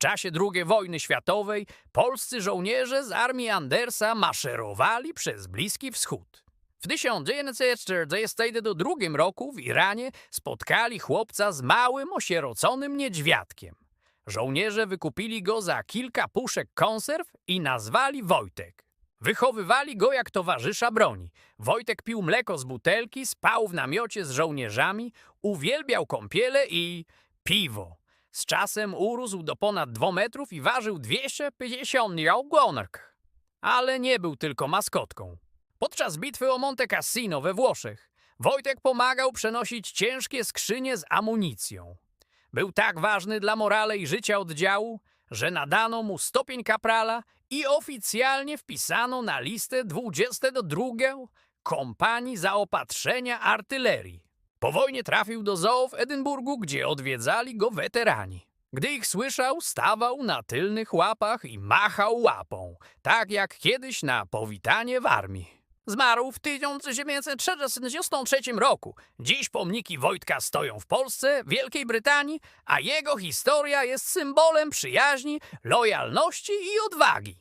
czasie II wojny światowej polscy żołnierze z armii Andersa maszerowali przez Bliski Wschód. W 1942 roku w Iranie spotkali chłopca z małym, osieroconym niedźwiadkiem. Żołnierze wykupili go za kilka puszek konserw i nazwali Wojtek. Wychowywali go jak towarzysza broni. Wojtek pił mleko z butelki, spał w namiocie z żołnierzami, uwielbiał kąpiele i piwo. Z czasem urósł do ponad 2 metrów i ważył 250 ogonek. Ale nie był tylko maskotką. Podczas bitwy o Monte Cassino we Włoszech Wojtek pomagał przenosić ciężkie skrzynie z amunicją. Był tak ważny dla morale i życia oddziału, że nadano mu stopień kaprala i oficjalnie wpisano na listę 22 kompanii zaopatrzenia artylerii. Po wojnie trafił do zoo w Edynburgu, gdzie odwiedzali go weterani. Gdy ich słyszał, stawał na tylnych łapach i machał łapą, tak jak kiedyś na powitanie w armii. Zmarł w 1963 roku. Dziś pomniki Wojtka stoją w Polsce, Wielkiej Brytanii, a jego historia jest symbolem przyjaźni, lojalności i odwagi.